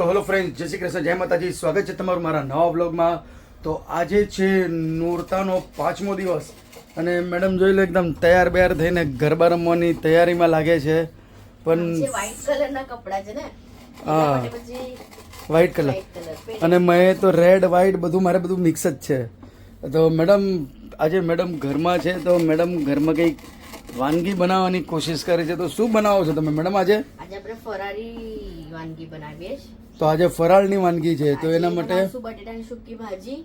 તો hello friend જય શ્રી કૃષ્ણ જય માતાજી. સ્વાગત છે તમારું મારા નવા બ્લોગમાં તો આજે છે નોરતાનો પાંચમો દિવસ અને મેડમ જોઈ લો એકદમ તૈયાર બૈયાર થઈને ગરબા રમવાની તૈયારીમાં લાગે છે. પણ વ્હાઈટ કલરના કપડાં છે ને હા. વ્હાઈટ કલર અને મેં તો રેડ વ્હાઈટ બધું મારે બધું મિક્સ જ છે. તો મેડમ આજે મેડમ ઘરમાં છે તો મેડમ ઘરમાં કંઈક વાનગી બનાવવાની કોશિશ કરે છે. તો શું બનાવો છો તમે? મેડમ આજે? આજે આપણે ફરારી વાનગી બનાવીએ છીએ. તો આજે ફરાળની વાનગી છે તો એના માટે બટેટાની સુકી ભાજી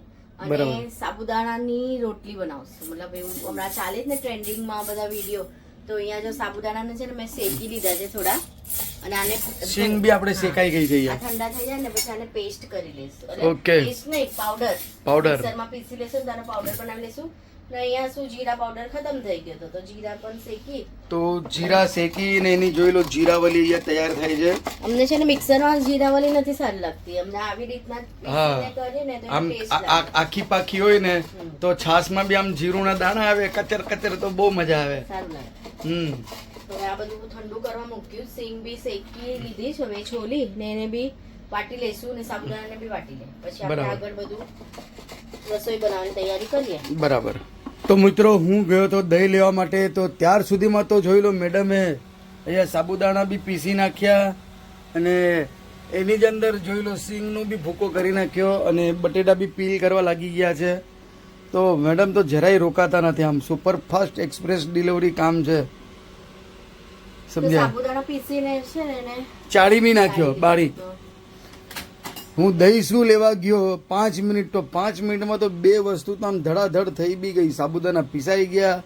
અને સાબુદાણાની રોટલી બનાવશું. મતલબ એવું હમણાં ચાલે જ ને ટ્રેન્ડિંગમાં બધા વીડિયો. તો અહીંયા જો સાબુદાણાને છે ને મેં શેકી લીધા છે થોડા. અને આને શીંગ બી આપણે શેકાઈ ગઈ છે અહીંયા. ઠંડા થઈ જાય ને પછી આને પેસ્ટ કરી લઈશું ઓકે પેસ્ટ નહીં પાવડર પાવડર મિક્સરમાં પીસી લેશું અને પાવડર બનાવી લેશું. અહીંયા શું જીરા પાવડર ખતમ થઈ ગયો હતો તો જીરા પણ શેકી. તો જીરા શેકીને એની જોઈ લો જીરાવલી અહીંયા તૈયાર થાય છે. અમને છે ને મિક્સરમાં જીરાવાળી નથી સારી લાગતી. અમને આવી રીતના હા. આમ આખી પાખી હોય ને તો છાશમાં બી આમ જીરુંના દાણા આવે કચર કચર તો બહુ મજા આવે. હમ. તો આ બધું ઠંડુ કરવા મૂક્યું. સિંગ બી શેકી લીધી છે હવે છોલી. ને એને બી વાટી લઈશું ને સાબુદાણાને બી વાટી લે પછી આપણે. આગળ બધું રસોઈ બનાવવાની તૈયારી કરીએ. બરાબર. તો મિત્રો હું ગયો તો દહીં લેવા માટે તો ત્યાર સુધીમાં તો જોઈ લો મેડમે અહીંયા સાબુદાણા બી પીસી નાખ્યા અને એની જ અંદર જોઈ લો સિંગનું બી ભૂકો કરી નાખ્યો અને બટેટા બી પીલ કરવા લાગી ગયા છે. તો મેડમ તો જરાય રોકાતા નથી આમ. સુપર ફાસ્ટ એક્સપ્રેસ ડિલિવરી કામ છે. સમજ્યા? ચાળી બી નાખ્યો બારીક. તો હું દહીં શું લેવા ગયો? પાંચ મિનિટ તો પાંચ મિનિટમાં તો બે વસ્તુ તો આમ ધડાધડ થઈ બી ગઈ. સાબુદાના પીસાઈ ગયા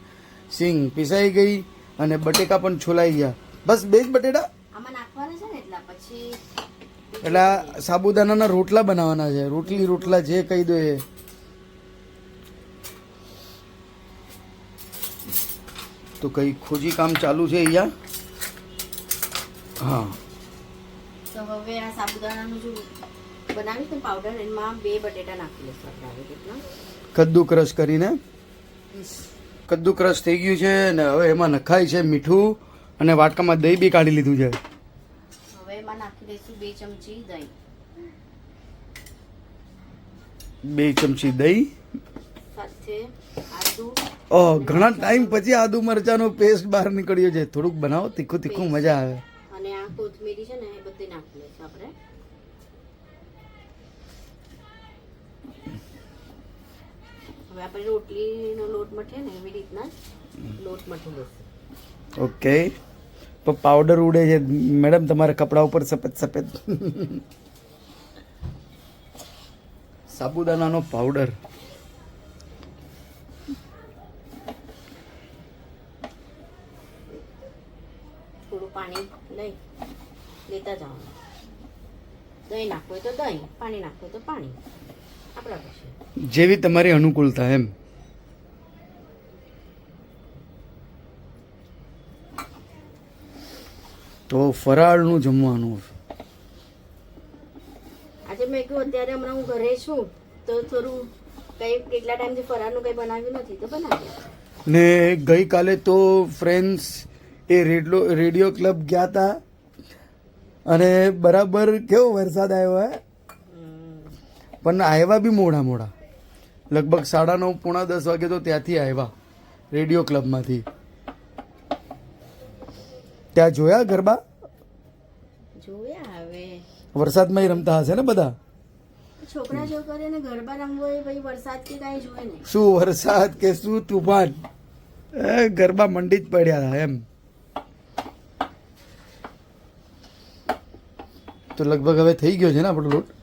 સિંગ પીસાઈ ગઈ અને બટેકા પણ છોલાઈ ગયા. બસ બે જ બટેટા? એટલે સાબુદાનાના રોટલા બનાવવાના છે. રોટલી રોટલા જે કહી દો એ. તો કઈ ખોજી કામ ચાલુ છે અહીંયા? હા. તો હવે આ સાબુદાણાનું જો બનાવીશ ને પાવડર એમાં બે બટેટા નાખી લઈશું આપણે આવી રીતના. કદ્દુ ક્રશ કરીને? કદ્દુ ક્રશ થઈ ગયું છે અને હવે એમાં નખાય છે મીઠું અને વાટકામાં દહીં બી કાઢી લીધું છે. હવે એમાં નાખી દઈશું બે ચમચી દહીં. બે ચમચી દહીં. સાથે આદુ. ઓહ ઘણા ટાઈમ પછી આદુ મરચાનો પેસ્ટ બહાર નીકળ્યો છે. થોડુંક બનાવો તીખું તીખું મજા આવે. અને આ કોથમીરી છે ને એ બધી નાખી હવે આપણે રોટલીનો લોટ મઠે ને એવી રીતના લોટ મઠી લઈશું ઓકે. તો પાવડર ઉડે છે. મેડમ તમારા કપડા ઉપર સફેદ સફેદ. સાબુદાનાનો પાવડર થોડું પાણી લઈ લેતા જવાનું. દહીં નાખવું તો દહીં પાણી નાખવું તો પાણી. જેવી તમારી અનુકૂળતા એમ. તો ફરાળનું જમવાનું આજે મેં કહ્યું અત્યારે હમણાં હું ઘરે છું તો થોડું કઈ કેટલા ટાઈમથી ફરાળનું કંઈ બનાવ્યું નથી તો બનાવ્યું ને ગઈકાલે તો ફ્રેન્ડ્સ એ રેડિયો રેડિયો ક્લબ ગયા હતા અને બરાબર કેવો વરસાદ આવ્યો હે? પણ આવ્યા બી મોડા મોડા. લગભગ સાડા નવ પોણા દસ વાગે તો ત્યાંથી આવ્યા રેડિયો ક્લબમાંથી. ત્યાં જોયા ગરબા? જોયા હવે. વરસાદમાં રમતા હશે ને બધા? છોકરા છોકરીઓને ગરબા રમવો એ ભાઈ વરસાદ કે કાંઈ જોવે નહીં. શું વરસાદ કે શું તુફાન? એ ગરબા મંડી જ પડ્યા હતા એમ. તો લગભગ હવે થઈ ગયો છે ને આપણો લોટ?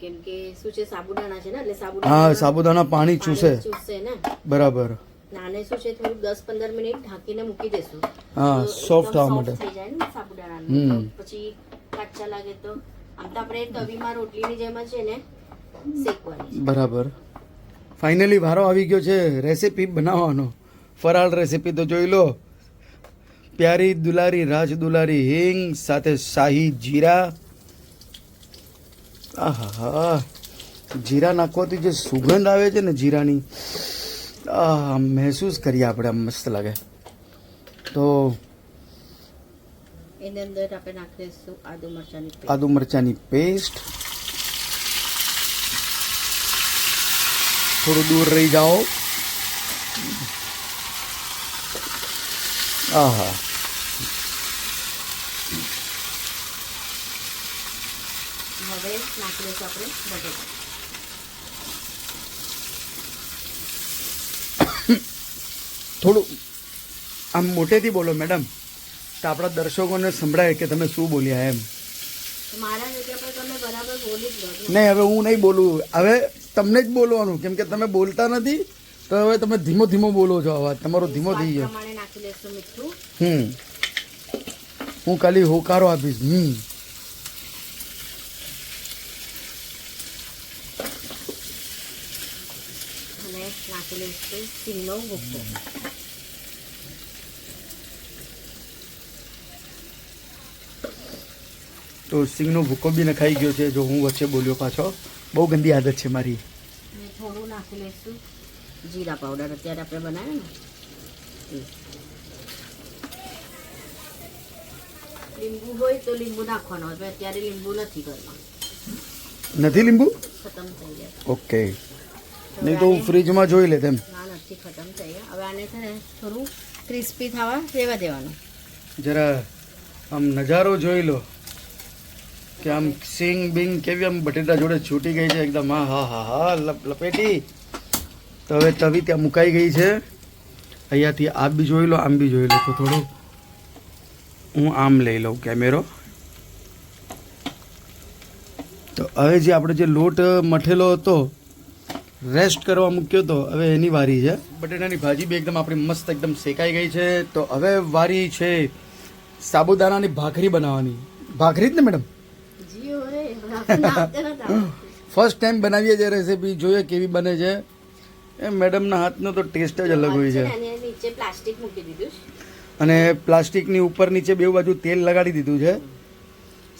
કેમ કે શું છે સાબુદાણા છે ને એટલે હા સાબુદાણા સાબુદાણા પાણી ચૂસે. ચૂસે ને. બરાબર. નાને શું છે થોડું દસ પંદર મિનિટ ઢાંકીને મૂકી દેશું. હા સોફ્ટ થવા માટે. થઈ જાય ને સાબુદાણાનું. પછી કાચા લાગે તો. આમ તો આપણે તવીમાં રોટલીની જેમ છે ને શેકવાની બરાબર. ફાઇનલી વારો આવી ગયો છે રેસીપી બનાવવાનો. ફરાળ રેસીપી તો જોઈ લો. પ્યારી દુલારી રાજ દુલારી હિંગ સાથે શાહી જીરા આહા જીરા નાખવાથી જે સુગંધ આવે છે ને જીરાની આ મહેસૂસ કરીએ આપણે આમ મસ્ત લાગે. તો એની અંદર આપણે આદુ મરચાની આદુ મરચાંની પેસ્ટ. થોડું દૂર રહી જાઓ. આહા. હવે નાખી દઈશું આપણે બટેટા. થોડું આમ મોટેથી બોલો મેડમ. તો આપણા દર્શકોને સંભળાય કે તમે શું બોલ્યા એમ. નહીં હવે હું નહીં બોલું. હવે તમને જ બોલવાનું. કેમ કે તમે બોલતા નથી તો હવે તમે ધીમો ધીમો બોલો છો અવાજ તમારો ધીમો થઈ ગયો. હમ. હું ખાલી હોકારો આપીશ. હમ. અને નાખી દઈશું સિંગનો ભૂકો તો સિંગનો ભૂકો બી નખાઈ ગયો છે જો હું વચ્ચે બોલ્યો પાછો. બહુ ગંદી આદત છે મારી. અને થોડું નાખી લઈશું. જીરા પાવડર અત્યારે આપણે બનાવ્યો ને. એ. લીંબુ હોય તો લીંબુ નાખવાનું હવે અત્યારે લીંબુ નથી ઘરમાં નથી લીંબુ? ખતમ થઈ ગયા. ઓકે. નહીં તો હું ફ્રીજમાં જોઈ લે તેમ ના નથી ખતમ થઈ ગયા. હવે આને છે ને થોડું ક્રિસ્પી થવા રહેવા દેવાનું. જરા આમ નજારો જોઈ લો. કે આમ સિંગ બિંગ કેવી આમ બટેટા જોડે છૂટી ગઈ છે એકદમ. હા હા હા હા લપ લપેટી. તો હવે તવી ત્યાં મુકાઈ ગઈ છે. અહીંયાથી આ બી જોઈ લો આમ બી જોઈ લો. તો થોડું હું આમ લઈ લઉં કેમેરો. તો હવે જે આપણે જે લોટ મઠેલો હતો રેસ્ટ કરવા મૂક્યો તો હવે એની વારી છે. બટેટાની ભાજી બી એકદમ આપણી મસ્ત એકદમ શેકાઈ ગઈ છે. તો હવે વારી છે સાબુદાણાની ભાખરી બનાવવાની. ભાખરી જ ને મેડમ. ફર્સ્ટ ટાઈમ બનાવીએ જે રેસીપી જોઈએ કેવી બને છે. એ મેડમના હાથનો તો ટેસ્ટ જ અલગ હોય છે. અને પ્લાસ્ટિકની ઉપર નીચે બે બાજુ તેલ લગાડી દીધું છે.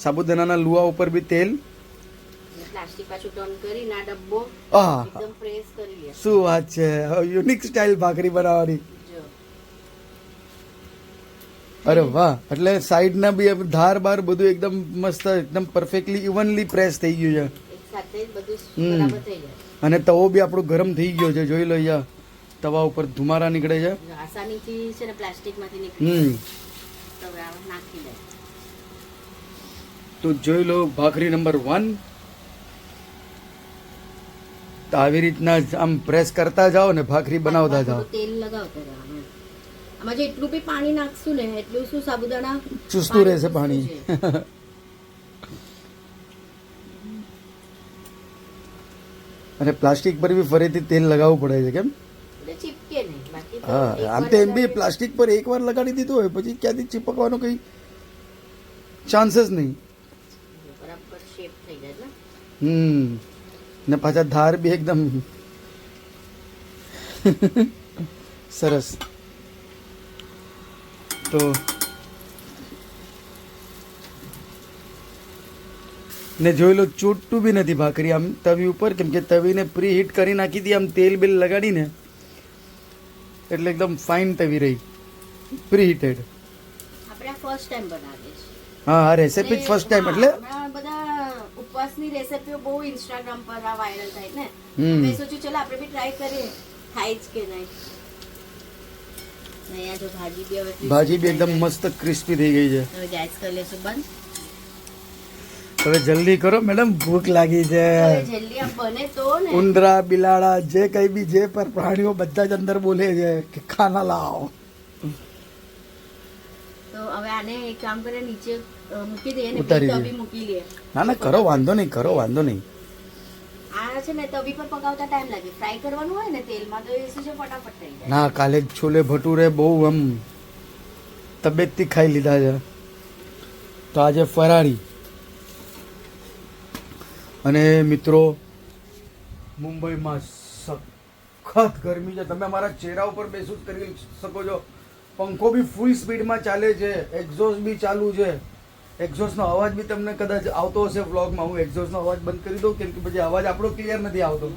સાબુદાણાના લુવા ઉપર બી તેલ પ્લાસ્ટિક પાછું ટર્ન કરીને આ ડબ્બો આહ. એકદમ પ્રેસ કરી લે. શું વાત છે? યુનિક સ્ટાઇલ ભાખરી બનાવવાની. અરે વાહ એટલે સાઈડના બી ધાર બાર બધું એકદમ મસ્ત એકદમ પરફેક્ટલી ઇવનલી પ્રેસ થઈ ગયું છે. અને તવો બી આપણો ગરમ થઈ ગયો છે જોઈ લો અહીંયા. તવા ઉપર ધુમારા નીકળે છે. આસાનીથી છે ને પ્લાસ્ટિકમાંથી નીકળી હમ. તો હવે આ નાખી દે. તો જોઈ લો ભાખરી નંબર વન તો આવી રીતના આમ પ્રેસ કરતા જાઓ ને ભાખરી બનાવતા જાઓ. તેલ લગાવતા જાઓ આમાં જેટલું બી પાણી નાખશું ને એટલું શું સાબુદાણા ચૂસતું રહેશે પાણી. અને પ્લાસ્ટિક પર બી ફરીથી તેલ લગાવવું પડે છે કેમ? એટલે હા આમ તો એમ બી પ્લાસ્ટિક પર એકવાર લગાડી દીધું હોય પછી ક્યાંથી ચીપકવાનો કઈ ચાન્સીસ નહીં. બરાબર શેપ થઈ જાય ને. હમ. ને પાછા ધાર બી એકદમ સરસ. તો ને જોઈ લો ચોટતું બી નથી ભાખરી. આમ તવી ઉપર કેમ કે તવીને પ્રી હીટ કરી નાખી હતી આમ તેલ બેલ લગાડીને એટલે એકદમ ફાઇન તવી રહી. પ્રી હીટેડ આપણે ફર્સ્ટ ટાઈમ બનાવીએ હા રેસેપી ફર્સ્ટ ટાઈમ એટલે ઉપવાસની રેસીપીઓ બહુ ઇન્સ્ટાગ્રામ પર આ વાયરલ થાય ને. મેં સોચ્યું ચલો આપણે બી ટ્રાય કરીએ. થાય જ કે નહીં? ભાજી બી એકદમ મસ્ત ક્રિસ્પી થઈ ગઈ છે. હવે ગેસ કરી લેશું બંધ. હવે જલ્દી કરો મેડમ ભૂખ લાગી છે. ઉંદરા બિલાડા જે કઈ બી જે પર પ્રાણીઓ બધા જ અંદર બોલે છે કે ખાના લાવો. હવે આને એક કામ કરે નીચે મૂકી દઈએ ને ઉતારી તવી મૂકી લઈએ. ના ના કરો વાંધો નહીં કરો વાંધો નહીં. આ છે ને તવી પર પકાવતા ટાઈમ લાગે. ફ્રાય કરવાનું હોય ને તેલમાં તો એ છે ફટાફટ થઈ જાય. ના કાલે છોલે ભટુરે બહુ આમ તબિયતથી ખાઈ લીધા છે. તો આજે ફરાળી. અને મિત્રો મુંબઈમાં સખત ગરમી છે. તમે અમારા ચહેરા ઉપર બેસું કરી શકો છો. પંખો બી ફૂલ સ્પીડમાં ચાલે છે એક્ઝોસ્ટ બી ચાલુ છે. એક્ઝોસ્ટનો અવાજ બી તમને કદાચ આવતો હશે વ્લોગમાં હું એક્ઝોસ્ટનો અવાજ બંધ કરી દઉં કેમ કે પછી અવાજ આપણો ક્લિયર નથી આવતો.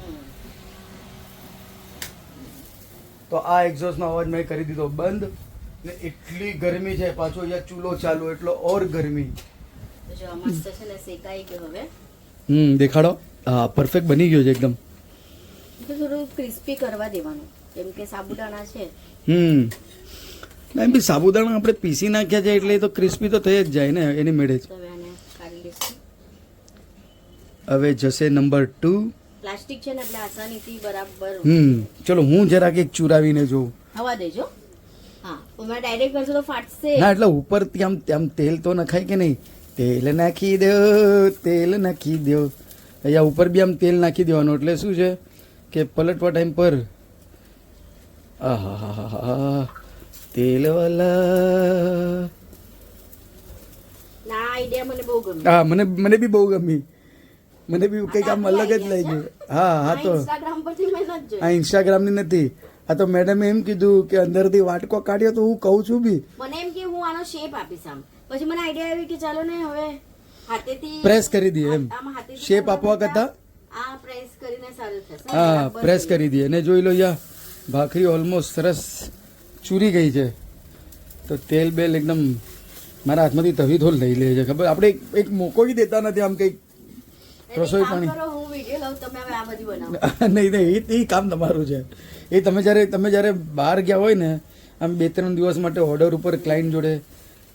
તો આ એક્ઝોસ્ટનો અવાજ મેં કરી દીધો બંધ. ને એટલી ગરમી છે પાછો અહીંયા ચૂલો ચાલુ એટલો ઓર ગરમી. તો આ મસ્ત છે ને શેકાઈ ગયો હવે. હમ દેખાડો. હા પરફેક્ટ બની ગયો છે એકદમ. થોડું ક્રિસ્પી કરવા દેવાનું કેમ કે સાબુદાણા છે. હમ. એમ બી સાબુદાણા આપણે પીસી નાખ્યા છે એટલે તો ક્રિસ્પી તો થઈ જ જાય ને એની મેળે જ. હવે જશે નંબર ટુ પ્લાસ્ટિક છે ને એટલે આસાનીથી બરાબર હમ ચલો હું જરાક એક ચુરાવીને જોઉં. હવા દેજો. હા ડાયરેક્ટ કરશો તો ફાટશે. ના એટલે ઉપરથી આમ આમ તેલ તો નખાય કે નહીં? તેલ નાખી દો તેલ નાખી દો. અહીંયા ઉપર બી આમ તેલ નાખી દેવાનું એટલે શું છે કે પલટવા ટાઈમ પર આહા હા હા ના મને હા મને મને બી બહુ ગમી મને બી કંઈક આમ અલગ જ લઈ ગયું હા હા તો આ ઇન્સ્ટાગ્રામની નથી આ તો મેડમે એમ કીધું કે અંદરથી વાટકો કાઢ્યો તો હું કહું છું બી મને એમ કે હું આનો શેપ આપીશ આમ પછી મને આઈડિયા આવી કે ચાલો ને હવે હાથેથી પ્રેસ કરી દઈએ એમ શેપ આપવા કરતાં કરતાં આ પ્રેસ કરીને સારું થશે હા પ્રેસ કરી દઈએ ને જોઈ લો યા ભાખરી ઓલમોસ્ટ સરસ ચૂરી ગઈ છે. તો તેલ બેલ એકદમ મારા હાથમાંથી તવી ધોલ લઈ લે છે. ખબર? આપણે એક- મોકો બી દેતા નથી આમ કંઈક રસોઈ પાણી. નહીં નહીં એ કામ તમારું છે. એ તમે જ્યારે તમે જ્યારે બહાર ગયા હોય ને આમ બે ત્રણ દિવસ માટે ઓર્ડર ઉપર ક્લાયન્ટ જોડે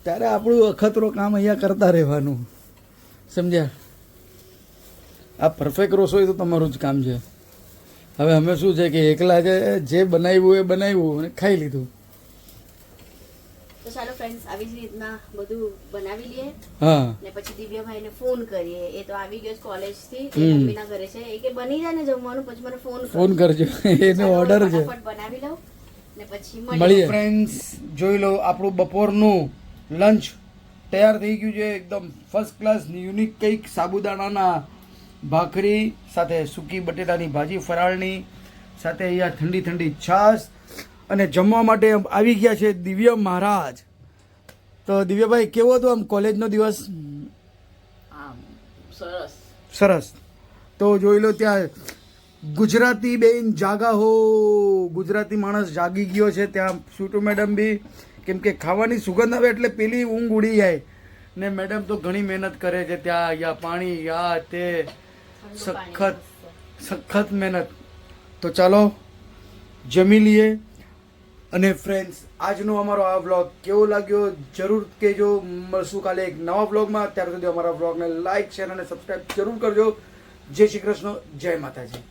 ત્યારે આપણું અખતરો કામ અહીંયા કરતા રહેવાનું. સમજ્યા? આ પરફેક્ટ રસોઈ તો તમારું જ કામ છે. હવે અમે શું છે કે એકલા જે બનાવ્યું એ બનાવ્યું અને ખાઈ લીધું. તો ચાલો ફ્રેન્ડ્સ આવી જ રીતના બધું બનાવી લઈએ. ને પછી દિવ્યભાઈને ફોન કરીએ. એ તો આવી ગયો કોલેજથી. મમ્મીના ઘરે છે. એ કે બની જાય ને જમવાનું પછી મને ફોન ફોન કરજો. એનો ઓર્ડર છે. બનાવી લઉં ને પછી મળીએ. ફ્રેન્ડ્સ જોઈ લો આપણું બપોરનું લંચ તૈયાર થઈ ગયું છે. એકદમ ફર્સ્ટ ક્લાસ યુનિક કંઈક સાબુદાણાના ભાખરી સાથે સૂકી બટેટાની ભાજી ફરાળની સાથે અહીંયા ઠંડી ઠંડી છાશ અને જમવા માટે આવી ગયા છે દિવ્ય મહારાજ. તો દિવ્યભાઈ કેવો હતો આમ કોલેજનો દિવસ? સરસ. સરસ. તો જોઈ લો ત્યાં ગુજરાતી બેન જાગા હો. ગુજરાતી માણસ જાગી ગયો છે ત્યાં. સુટુ મેડમ બી? કેમ કે ખાવાની સુગંધ આવે એટલે પેલી ઊંઘ ઉડી જાય. ને મેડમ તો ઘણી મહેનત કરે છે ત્યાં યા પાણી યા તે સખત સખત મહેનત. તો ચાલો જમી લઈએ. અને ફ્રેન્ડ્સ આજનો અમારો આ વ્લોગ કેવો લાગ્યો? જરૂર કહેજો. મળશું કાલે એક નવા વ્લોગમાં ત્યાર સુધી અમારા વ્લોગને લાઈક શેર અને સબસ્ક્રાઈબ જરૂર કરજો. જય શ્રી કૃષ્ણ. જય માતાજી.